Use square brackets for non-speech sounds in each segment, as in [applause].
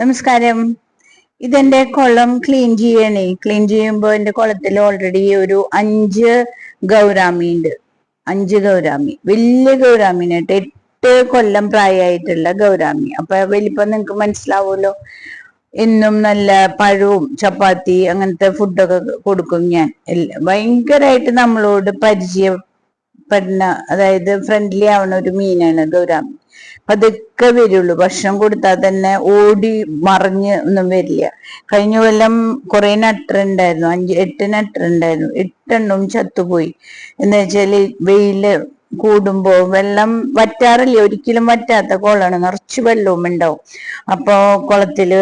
നമസ്കാരം. ഇതെന്റെ കുളം ക്ലീൻ ചെയ്യണേ. ക്ലീൻ ചെയ്യുമ്പോൾ എന്റെ കുളത്തിൽ ഓൾറെഡി ഒരു അഞ്ച് ഗൗരാമി ഉണ്ട്. അഞ്ച് ഗൗരാമി. വലിയ ഗൗരാമിനായിട്ട് എട്ട് കൊല്ലം പ്രായമായിട്ടുള്ള ഗൗരാമി. അപ്പൊ വലിപ്പം നിങ്ങക്ക് മനസ്സിലാവുമല്ലോ. എന്നും നല്ല പഴവും ചപ്പാത്തി അങ്ങനത്തെ ഫുഡൊക്കെ കൊടുക്കും ഞാൻ. ഭയങ്കരമായിട്ട് നമ്മളോട് പരിചയപ്പെടുന്ന അതായത് ഫ്രണ്ട്ലി ആവുന്ന ഒരു മീനാണ് ഗൗരാമി പതുക്കെ വരുള്ളൂ. ഭക്ഷണം കൊടുത്താൽ തന്നെ ഓടി മറിഞ്ഞ് ഒന്നും വരില്ല. കഴിഞ്ഞ കൊല്ലം കുറെ നട്ടറുണ്ടായിരുന്നു അഞ്ച് എട്ട് നട്ടറുണ്ടായിരുന്നു എട്ടെണ്ണവും ചത്തുപോയി. എന്ന് വെച്ചാൽ വെയിൽ കൂടുമ്പോ വെള്ളം വറ്റാറില്ല. ഒരിക്കലും വറ്റാത്ത കുളമാണ്. നിറച്ച് വെള്ളവും ഉണ്ടാവും. അപ്പോ കുളത്തിൽ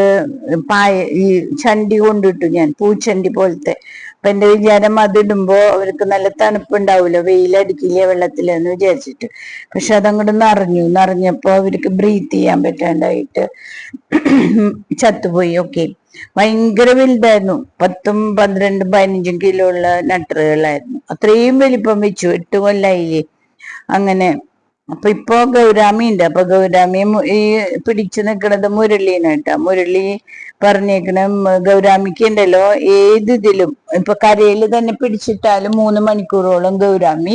പായ ഈ ചണ്ടി കൊണ്ടിട്ടു ഞാൻ. പൂച്ചണ്ടി പോലത്തെ. അപ്പൊ എന്റെ വിചാരം അതിടുമ്പോ അവർക്ക് നല്ല തണുപ്പുണ്ടാവുമല്ലോ വെയിലടിക്കില്ല വെള്ളത്തിൽ എന്ന് വിചാരിച്ചിട്ട്. പക്ഷെ അതങ്ങോട്ട് നിറഞ്ഞു. നിറഞ്ഞപ്പോ അവർക്ക് ബ്രീത്ത് ചെയ്യാൻ പറ്റാണ്ടായിട്ട് ചത്തുപോയി. ഓക്കെ ഭയങ്കര വലുതായിരുന്നു. പത്തും പന്ത്രണ്ടും പതിനഞ്ചും കിലോ ഉള്ള നട്ടറുകളായിരുന്നു അത്രയും വലിപ്പം വെച്ചു. എട്ട് കൊല്ലായില്ലേ? അങ്ങനെ അപ്പൊ ഇപ്പൊ ഗൗരാമി ഉണ്ട് അപ്പൊ ഗൗരാമി ഈ പിടിച്ചു നിക്കണത് മുരളീനായിട്ടാ മുരളി പറഞ്ഞേക്കണ ഗൗരാമിക്ക് ഉണ്ടല്ലോ ഏത് ഇതിലും. ഇപ്പൊ കരയിൽ തന്നെ പിടിച്ചിട്ടാലും മൂന്ന് മണിക്കൂറോളം ഗൗരാമി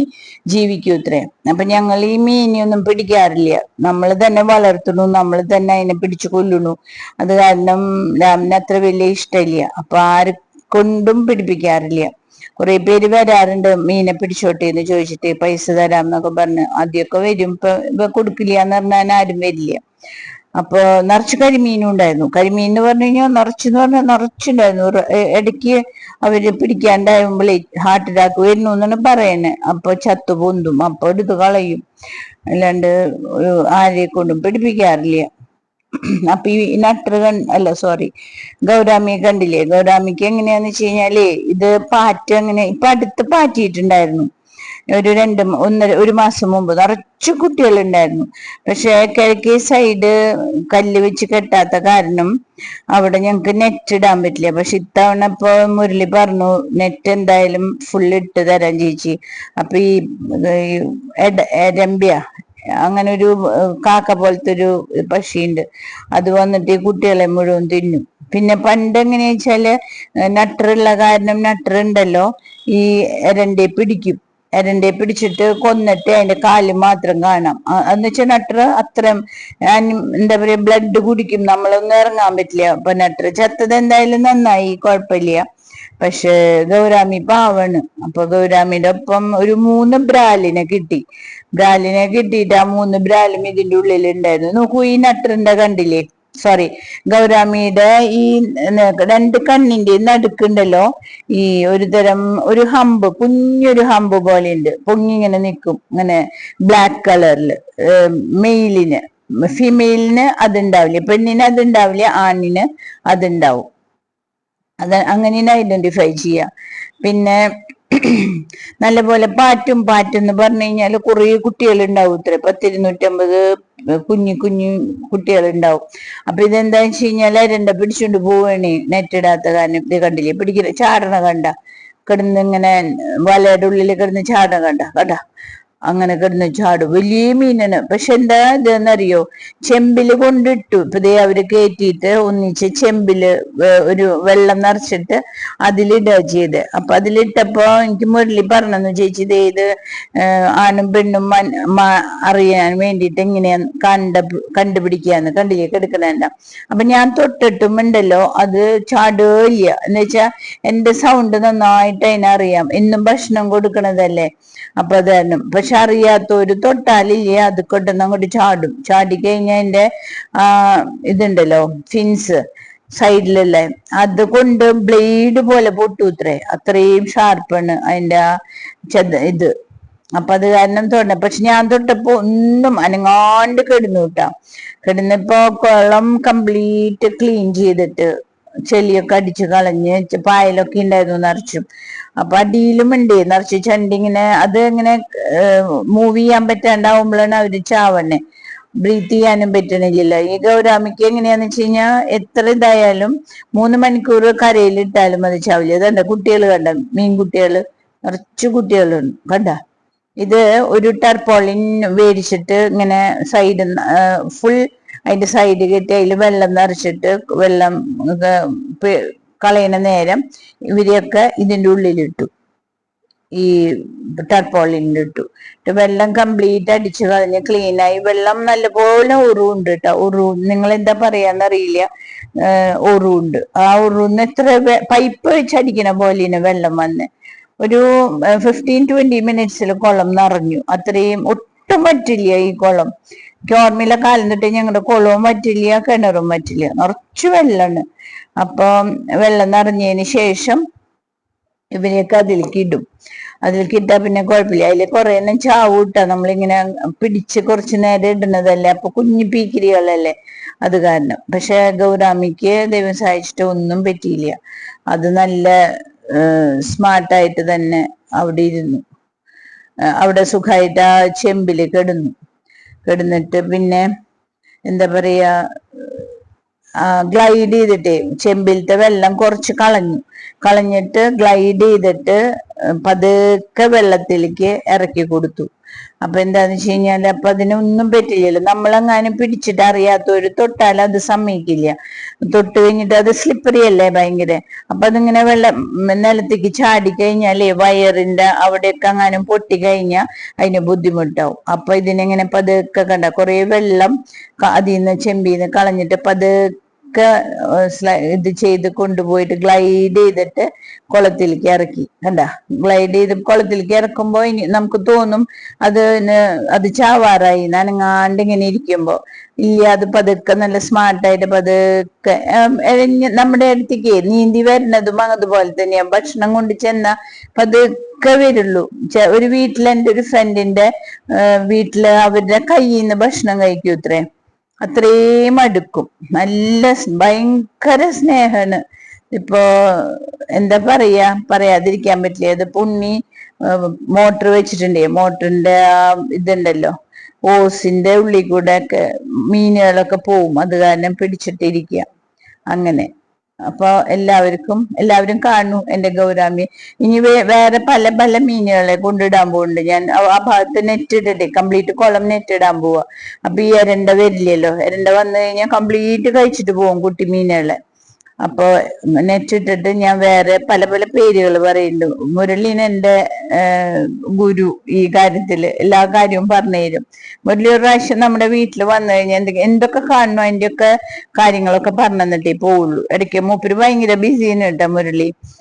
ജീവിക്കൂ ഇത്രേ. അപ്പൊ ഞങ്ങൾ ഈ മീനിയൊന്നും പിടിക്കാറില്ല. നമ്മൾ തന്നെ വളർത്തുന്നു നമ്മൾ തന്നെ അതിനെ പിടിച്ചു കൊല്ലുന്നു. അത് കാരണം രാമിന് അത്ര വലിയ ഇഷ്ടമില്ല അപ്പൊ ആരെ കൊണ്ടും പിടിപ്പിക്കാറില്ല. കുറെ പേര് വരാറുണ്ട് മീനെ പിടിച്ചോട്ടെ എന്ന് ചോദിച്ചിട്ട് പൈസ തരാം എന്നൊക്കെ പറഞ്ഞ്. ആദ്യമൊക്കെ വരും ഇപ്പൊ ഇപ്പൊ കൊടുക്കില്ല എന്ന് പറഞ്ഞാൽ ആരും വരില്ല. അപ്പൊ നിറച്ച് കരിമീനും ഉണ്ടായിരുന്നു. കരിമീൻ എന്ന് പറഞ്ഞു കഴിഞ്ഞാൽ നിറച്ചെന്ന് പറഞ്ഞാൽ നിറച്ചുണ്ടായിരുന്നു. ഇടയ്ക്ക് അവർ പിടിക്കാണ്ടാകുമ്പോഴേ ഹാർട്ട് അറ്റാക്ക് വരുന്നു എന്നാണ് പറയുന്നത് അപ്പൊ ചത്തു പൊന്തും അപ്പൊ എടുത്ത് കളയും. അല്ലാണ്ട് ആരെ കൊണ്ടും പിടിപ്പിക്കാറില്ല. [clears throat] അപ്പൊ ഈ നട്ടർ അല്ല സോറി ഗൗരാമിയെ കണ്ടില്ലേ? ഗൗരാമിക്ക് എങ്ങനെയാന്ന് വെച്ച് കഴിഞ്ഞാൽ ഇത് പാറ്റ അങ്ങനെ ഇപ്പൊ അടുത്ത് പാറ്റിയിട്ടുണ്ടായിരുന്നു. ഒരു രണ്ട് ഒന്നര ഒരു മാസം മുമ്പ്. നിറച്ചു കുട്ടികളുണ്ടായിരുന്നു. പക്ഷെ കിഴക്കേ സൈഡ് കല്ല് വെച്ച് കെട്ടാത്ത കാരണം അവിടെ ഞങ്ങക്ക് നെറ്റ് ഇടാൻ പറ്റില്ല. പക്ഷെ ഇത്തവണ ഇപ്പൊ മുരളി പറഞ്ഞു നെറ്റ് എന്തായാലും ഫുൾ ഇട്ട് തരാൻ ചേച്ചി. അപ്പൊ ഈ എരമ്പ്യ അങ്ങനെ ഒരു കാക്ക പോലത്തെ ഒരു പക്ഷിയുണ്ട്. അത് വന്നിട്ട് ഈ കുട്ടികളെ മുഴുവൻ തിന്നും. പിന്നെ പണ്ട് എങ്ങനെയാ വെച്ചാൽ നട്ടറുള്ള കാരണം നട്ടറുണ്ടല്ലോ ഈ എരണ്ടെ പിടിക്കും. എരണ്ടെ പിടിച്ചിട്ട് കൊന്നിട്ട് അതിന്റെ കാൽ മാത്രം കാണാം. എന്ന് വെച്ചാൽ നട്ടർ അത്രയും എന്താ പറയാ ബ്ലഡ് കുടിക്കും. നമ്മളൊന്നും ഇറങ്ങാൻ പറ്റില്ല. അപ്പൊ നട്ടർ ചത്തത് എന്തായാലും നന്നായി കുഴപ്പമില്ല. പക്ഷെ ഗൗരാമി പാവാണ്. അപ്പൊ ഗൗരാമിയുടെ ഒപ്പം ഒരു മൂന്ന് ബ്രാലിനെ കിട്ടി. ബ്രാലിനെ കിട്ടിയിട്ട് ആ മൂന്ന് ബ്രാലും ഇതിന്റെ ഉള്ളിൽ ഉണ്ടായിരുന്നു നോക്കൂ ഈ നട്ടറിന്റെ കണ്ടില്ലേ? സോറി ഗൗരാമിയുടെ ഈ രണ്ട് കണ്ണിന്റെ നടുക്കുണ്ടല്ലോ? ഈ ഒരു തരം ഒരു ഹമ്പ് കുഞ്ഞൊരു ഹമ്പ് പോലെ ഉണ്ട് പൊങ്ങിങ്ങനെ നിൽക്കും ഇങ്ങനെ ബ്ലാക്ക് കളറിൽ മെയിലിന് ഫീമെയിലിന് അതുണ്ടാവില്ല? പെണ്ണിന് അതുണ്ടാവില്ല? ആണിന് അതുണ്ടാവും. അത് അങ്ങനെയാണ് ഐഡന്റിഫൈ ചെയ്യുക പിന്നെ നല്ലപോലെ പാറ്റും പാറ്റും എന്ന് പറഞ്ഞു കഴിഞ്ഞാൽ കുറേ കുട്ടികൾ ഉണ്ടാവും ഇത്ര. പത്തിരുന്നൂറ്റമ്പത് കുഞ്ഞു കുഞ്ഞു കുട്ടികൾ ഉണ്ടാവും അപ്പൊ ഇതെന്താന്ന് വെച്ച് കഴിഞ്ഞാൽ രണ്ട പോവേണി നെറ്റ് ഇടാത്ത കാരണം. ഇത് കണ്ടില്ലേ? പിടിക്കുന്ന ചാടണ കണ്ട. കിടന്ന് ഇങ്ങനെ വലയുടെ ഉള്ളിൽ കിടന്ന് ചാടണ കണ്ട. കണ്ട? അങ്ങനെ കിടന്ന് ചാടും. വലിയ മീനാണ് പക്ഷെ എന്താ ഇതെന്നറിയോ? ചെമ്പിൽ കൊണ്ടിട്ടു. ഇപ്പൊ ദേ അവർ കയറ്റിയിട്ട് ഒന്നിച്ച് ചെമ്പിൽ ഒരു വെള്ളം നിറച്ചിട്ട് അതിലിടുക ചെയ്ത്. അപ്പൊ അതിലിട്ടപ്പോ എനിക്ക് മുരളി പറഞ്ഞു ചേച്ചി ദേ ഇത് ആണും പെണ്ണും അറിയാൻ വേണ്ടിയിട്ട് എങ്ങനെയാ കണ്ട കണ്ടുപിടിക്കാന്ന് കണ്ടിലേക്ക് എടുക്കണേണ്ട അപ്പൊ ഞാൻ തൊട്ടിട്ടും ഉണ്ടല്ലോ അത് ചാടുകയില്ല. എന്ന് വെച്ചാ എന്റെ സൗണ്ട് നന്നായിട്ട് അതിനറിയാം. എന്നും ഭക്ഷണം കൊടുക്കണതല്ലേ? അപ്പൊ അതായിരുന്നു പക്ഷെ അറിയാത്തൊരു തൊട്ടാലില്ലേ? അത് കൊണ്ടുവന്ന് അങ്ങോട്ട് ചാടും. ചാടി കഴിഞ്ഞാൽ എന്റെ ആ ഇതുണ്ടല്ലോ ഫിൻസ് സൈഡിലല്ലേ? അത് കൊണ്ട് ബ്ലേഡ് പോലെ പൊട്ടൂത്രേ അത്രയും ഷാർപ്പാണ് അതിന്റെ ആ ചെത ഇത്. അപ്പൊ അത് കാരണം തൊട്ട പക്ഷെ ഞാൻ തൊട്ടപ്പോ ഒന്നും അനങ്ങാണ്ട് കിടന്നു കേട്ടാ. കിടന്നപ്പോ കുളം കംപ്ലീറ്റ് ക്ലീൻ ചെയ്തിട്ട് ചെളിയൊക്കെ അടിച്ച് കളഞ്ഞ് പായലൊക്കെ ഉണ്ടായിരുന്നു നിറച്ചും. അപ്പൊ അടിയിലും ഉണ്ട് നിറച്ച് ചണ്ടി ഇങ്ങനെ അത് ഇങ്ങനെ മൂവ് ചെയ്യാൻ പറ്റാണ്ടാവുമ്പോഴാണ് അവർ ചാവണേ. ബ്രീത്ത് ചെയ്യാനും പറ്റണില്ല ഈ ഗൗരാമിക്ക് എങ്ങനെയാന്ന് വെച്ച് കഴിഞ്ഞാൽ എത്ര ഇതായാലും മൂന്ന് മണിക്കൂർ കരയിലിട്ടാലും അത് ചാവില്ല ഇതെന്താ കുട്ടികൾ കണ്ട? മീൻകുട്ടികൾ നിറച്ച് കുട്ടികളുണ്ട് കണ്ട? ഇത് ഒരു ടർപ്പോളിൻ മേടിച്ചിട്ട് ഇങ്ങനെ സൈഡ് ഫുൾ അതിന്റെ സൈഡ് കെട്ടി അതിൽ വെള്ളം നിറച്ചിട്ട് വെള്ളം കളയണ നേരം ഇവരെയൊക്കെ ഇതിന്റെ ഉള്ളിലിട്ടു. ഈ ടർപ്പോളിന്റെ ഇട്ടു. വെള്ളം കംപ്ലീറ്റ് അടിച്ചു കളഞ്ഞ് ക്ലീനായി വെള്ളം നല്ലപോലെ ഉറുണ്ട് കേട്ടോ ഉറു നിങ്ങൾ എന്താ പറയാന്നറിയില്ല ഉറുണ്ട് ആ ഉറുന്ന് എത്ര പൈപ്പ് വെച്ച് അടിക്കണ പോലെ വെള്ളം വന്ന്. ഒരു ഫിഫ്റ്റീൻ ട്വന്റി മിനിറ്റ്സിൽ കുളം നിറഞ്ഞു. അത്രയും ഒട്ടും പറ്റില്ല ഈ കുളം. ഓർമ്മയില്ല കാലം തൊട്ട് ഞങ്ങളുടെ കുളവും പറ്റില്ല കിണറും പറ്റില്ല. നിറച്ചു വെള്ളമാണ് അപ്പം വെള്ളം നിറഞ്ഞതിന് ശേഷം ഇവരെയൊക്കെ അതിലേക്ക് ഇടും. അതിലേക്ക് ഇട്ടാ പിന്നെ കുഴപ്പമില്ല. അതിൽ കുറെ എണ്ണം ചാവും ഇട്ടാ നമ്മളിങ്ങനെ പിടിച്ച് കുറച്ച് നേരം ഇടുന്നതല്ലേ? അപ്പൊ കുഞ്ഞു പീക്കിരികളല്ലേ? അത് കാരണം. പക്ഷെ ഗൗരാമിക്ക് ദൈവം സഹായിച്ചിട്ട് ഒന്നും പറ്റിയില്ല. അത് നല്ല സ്മാർട്ടായിട്ട് തന്നെ അവിടെ ഇരുന്നു. അവിടെ സുഖമായിട്ട് ആ ചെമ്പിൽ കിടന്നു. കിടന്നിട്ട് പിന്നെ എന്താ പറയാ ഗ്ലൈഡ് ചെയ്തിട്ടേ ചെമ്പിലത്തെ വെള്ളം കുറച്ച് കളഞ്ഞു കളഞ്ഞിട്ട് ഗ്ലൈഡ് ചെയ്തിട്ട് പതുക്കെ വെള്ളത്തിലേക്ക് ഇറക്കി കൊടുത്തു. അപ്പൊ എന്താന്ന് വെച്ച് കഴിഞ്ഞാൽ അപ്പൊ അതിനൊന്നും പറ്റില്ലല്ലോ. നമ്മളെങ്ങാനും പിടിച്ചിട്ട് അറിയാത്തവര് തൊട്ടാൽ അത് സമ്മതിക്കില്ല. തൊട്ട് കഴിഞ്ഞിട്ട് അത് സ്ലിപ്പറി അല്ലേ ഭയങ്കര. അപ്പൊ അതിങ്ങനെ വെള്ളം നിലത്തേക്ക് ചാടി കഴിഞ്ഞാലേ വയറിന്റെ അവിടെയൊക്കെ അങ്ങാനും പൊട്ടി കഴിഞ്ഞാൽ അതിന് ബുദ്ധിമുട്ടാവും. അപ്പൊ ഇതിനെങ്ങനെ പതുക്കെ കണ്ട കുറെ വെള്ളം അതിൽ നിന്ന് ചെമ്പിന്ന് കളഞ്ഞിട്ട് പതുക്കെ സ്ല- ഇത് ചെയ്ത് കൊണ്ടുപോയിട്ട് ഗ്ലൈഡ് ചെയ്തിട്ട് കുളത്തിലേക്ക് ഇറക്കി. കണ്ട? ഗ്ലൈഡ് ചെയ്ത് കുളത്തിലേക്ക് ഇറക്കുമ്പോ ഇനി നമുക്ക് തോന്നും അത് അത് ചാവാറായി നനങ്ങാണ്ട് ഇങ്ങനെ ഇരിക്കുമ്പോ ഇല്ല അത് പതുക്കെ നല്ല സ്മാർട്ടായിട്ട് പതുക്കെ നമ്മുടെ അടുത്തേക്ക് നീന്തി വരുന്നതും അതുപോലെ തന്നെയാ ഭക്ഷണം കൊണ്ട് ചെന്ന പതുക്കെ വരുള്ളൂ. ഒരു വീട്ടിൽ എന്റെ ഒരു ഫ്രണ്ടിന്റെ വീട്ടിൽ അവരുടെ കയ്യിൽ നിന്ന് ഭക്ഷണം കഴിക്കൂ ഇത്രേ അത്രയും അടുക്കും. നല്ല ഭയങ്കര സ്നേഹാണ് ഇപ്പോ എന്താ പറയാ പറയാതിരിക്കാൻ പറ്റില്ല. അത് പുണ്ണി മോട്ടർ വെച്ചിട്ടുണ്ടേ മോട്ടറിന്റെ ആ ഇതുണ്ടല്ലോ. ഓസിന്റെ ഉള്ളിൽ കൂടെ ഒക്കെ മീനുകളൊക്കെ പോവും. അത് കാരണം പിടിച്ചിട്ടിരിക്കുക അങ്ങനെ. അപ്പൊ എല്ലാവർക്കും എല്ലാവരും കാണൂ എന്റെ ഗൗരാമി. ഇനി വേറെ പല പല മീനുകളെ കൊണ്ടിടാൻ പോകുന്നുണ്ട് ഞാൻ ആ ആ ഭാഗത്ത് നെറ്റ് ഇടട്ടെ കംപ്ലീറ്റ് കുളം നെറ്റ് ഇടാൻ പോവാ. അപ്പൊ ഈ എരണ്ട വരില്ലല്ലോ. എരണ്ട വന്നു കഴിഞ്ഞാൽ കംപ്ലീറ്റ് കഴിച്ചിട്ട് പോകും കുട്ടി മീനുകളെ. അപ്പൊ നെറ്റ് ഇട്ടിട്ട് ഞാൻ വേറെ പല പല പേരുകൾ പറയുന്നുണ്ട് മുരളീൻ എന്റെ ഗുരു ഈ കാര്യത്തിൽ എല്ലാ കാര്യവും പറഞ്ഞു തരും. മുരളി ഒരു പ്രാവശ്യം നമ്മുടെ വീട്ടിൽ വന്നു കഴിഞ്ഞാൽ എന്തൊക്കെ എന്തൊക്കെ കാണണോ അതിന്റെ ഒക്കെ കാര്യങ്ങളൊക്കെ പറഞ്ഞു തന്നിട്ടേ പോവുള്ളൂ. ഇടയ്ക്ക് മൂപ്പര് ഭയങ്കര ബിസിയാണ് കേട്ടോ മുരളി.